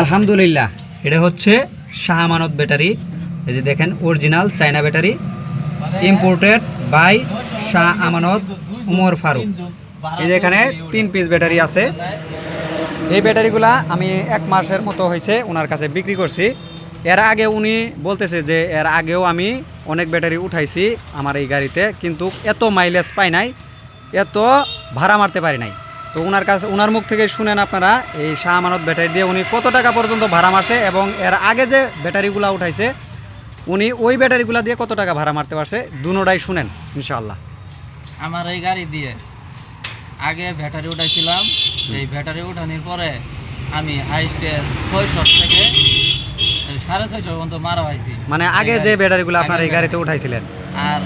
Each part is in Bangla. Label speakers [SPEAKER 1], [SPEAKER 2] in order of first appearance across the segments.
[SPEAKER 1] আলহামদুলিল্লাহ। এটা হচ্ছে শাহ আমানত ব্যাটারি। এই যে দেখেন original China battery. Imported by Shah Amanat Umar Faruk. এই যে এখানে তিন পিস ব্যাটারি আছে। এই ব্যাটারিগুলা আমি এক মাসের মতো হয়েছে ওনার কাছে বিক্রি করছি। এর আগে উনি বলতেছে যে এর আগেও আমি অনেক ব্যাটারি উঠাইছি আমার এই গাড়িতে কিন্তু এত মাইলেজ পাই নাই এত ভাড়া মারতে পারি নাই। তো ওনার কাছে ওনার মুখ থেকে শুনেন আপনারা এই শাহ আমানত ব্যাটারি দিয়ে উনি কত টাকা পর্যন্ত ভাড়া মারছে এবং এর আগে যে ব্যাটারিগুলা উঠাইছে উনি ওই ব্যাটারিগুলা দিয়ে কত টাকা ভাড়া মারতে পারছে দুনোটাই শুনেন ইনশাআল্লাহ।
[SPEAKER 2] আমার এই গাড়ি দিয়ে আগে ব্যাটারি উঠাইছিলাম এই ব্যাটারি উঠানোর পরে আমি হাইস্টে ছয়শো থেকে সাড়ে ছয়শো পর্যন্ত মারা হয়েছি
[SPEAKER 1] মানে আগে যে ব্যাটারিগুলো আপনার এই গাড়িতে উঠাইছিলেন।
[SPEAKER 2] আর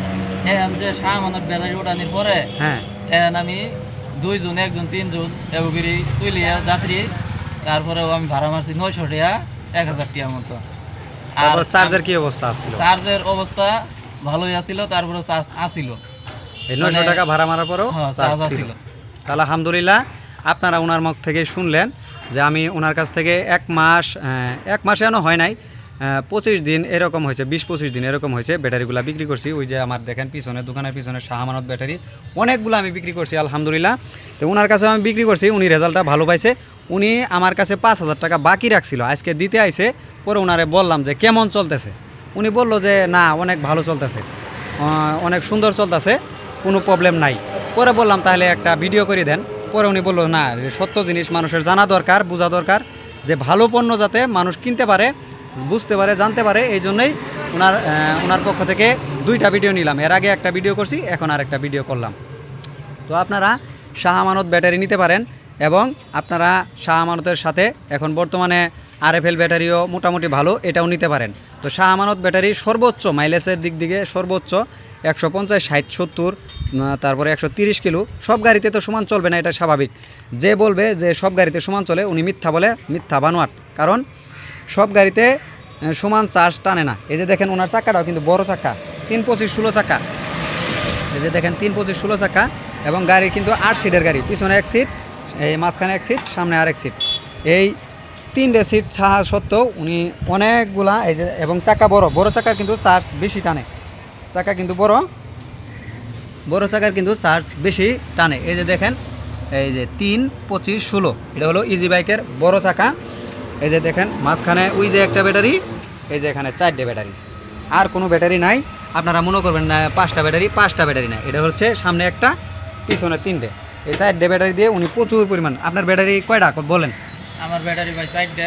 [SPEAKER 2] এখন যে শাহ মানত ব্যাটারি উঠানোর পরে
[SPEAKER 1] হ্যাঁ।
[SPEAKER 2] আমি দুইজন একজন তিনজন এগুলি তুলিয়া যাত্রী। তারপরেও আমি ভাড়া মারছি নয়শো টাকা এক হাজার টাকা মতো। আর
[SPEAKER 1] চার্জের কি অবস্থা আসছিল
[SPEAKER 2] চার্জের অবস্থা ভালোই আছিল তারপরে চার্জ আসিল
[SPEAKER 1] এই নয়শো
[SPEAKER 2] মানে-
[SPEAKER 1] টাকা ভাড়া মারার পরও
[SPEAKER 2] হ্যাঁ,
[SPEAKER 1] চার্জ
[SPEAKER 2] চার্জ
[SPEAKER 1] ছিল।
[SPEAKER 2] ছিল।
[SPEAKER 1] তাহলে আলহামদুলিল্লাহ আপনারা ওনার মুখ থেকে শুনলেন যে আমি ওনার কাছ থেকে এক মাস এক মাসে এখনও হয় নাই পঁচিশ দিন এরকম হয়েছে, বিশ পঁচিশ দিন এরকম হয়েছে, ব্যাটারিগুলো বিক্রি করছি। ওই যে আমার দেখেন পিছনে, দোকানের পিছনে শাহমানত ব্যাটারি, অনেকগুলো আমি বিক্রি করছি, আলহামদুলিল্লাহ। তো ওনার কাছে আমি বিক্রি করছি, উনি রেজাল্টটা ভালো পাইছে। উনি আমার কাছে পাঁচ হাজার টাকা বাকি রাখছিল, আজকে দিতে আইছে, পরে ওনারে বললাম যে কেমন চলতেছে? উনি বলল যে, না, অনেক ভালো চলতেছে অনেক সুন্দর চলতেছে, কোনো প্রবলেম নাই। পরে বললাম, তাহলে একটা ভিডিও করে দেন। পরে উনি বলল, না, সত্য জিনিস মানুষের জানা দরকার, বোঝা দরকার যে ভালো পণ্য যাতে মানুষ কিনতে পারে বুঝতে পারে, জানতে পারে, এই জন্যই ওনার ওনার পক্ষ থেকে দুইটা ভিডিও নিলাম। এর আগে একটা ভিডিও করছি, এখন আর একটা ভিডিও করলাম। তো আপনারা শাহ আমানত ব্যাটারি নিতে পারেন এবং আপনারা শাহ আমানতের সাথে এখন বর্তমানে আরএফএল ব্যাটারিও মোটামুটি ভালো, এটাও নিতে পারেন। তো শাহ আমানত ব্যাটারি সর্বোচ্চ মাইলেজের দিক দিকে সর্বোচ্চ একশো পঞ্চাশ, ষাট, সত্তর তারপরে একশো তিরিশ কিলো। সব গাড়িতে তো সমান চলবে না, এটা স্বাভাবিক। যে বলবে যে সব গাড়িতে সমান চলে, উনি মিথ্যা বলে, মিথ্যা বানোয়াট। কারণ সব গাড়িতে সমান চার্জ টানে না। এই যে দেখেন ওনার চাকাটাও কিন্তু বড় চাকা, তিন পঁচিশ ষোলো চাকা। এই যে দেখেন তিন পঁচিশ ষোলো চাকা এবং গাড়ি কিন্তু আট সিটের গাড়ি, পিছনে এক সিট, এই মাঝখানে এক সিট, সামনে আরেক সিট। এই তিনটে সিট ছাড়া সত্ত্বেও উনি অনেকগুলা, এই যে, এবং চাকা বড় বড় চাকার কিন্তু চার্জ বেশি টানে। চাকা কিন্তু বড় বড় চাকার কিন্তু চার্জ বেশি টানে। এই যে দেখেন, এই যে তিন পঁচিশ ষোলো, এটা হলো ইজি বাইকের বড় চাকা। এই যে দেখেন, মাঝখানে ওই যে একটা ব্যাটারি, এই যে এখানে চারটে ব্যাটারি। আর কোনো ব্যাটারি নাই। আপনারা মনে করবেন না, পাঁচটা ব্যাটারি পাঁচটা ব্যাটারি নাই। এটা হচ্ছে সামনে একটা, পিছনে তিনটে। এই চারটে ব্যাটারি দিয়ে উনি প্রচুর পরিমাণ আপনার ব্যাটারি কয়টা? বলেন।
[SPEAKER 2] আমার ব্যাটারি ভাই চারটে।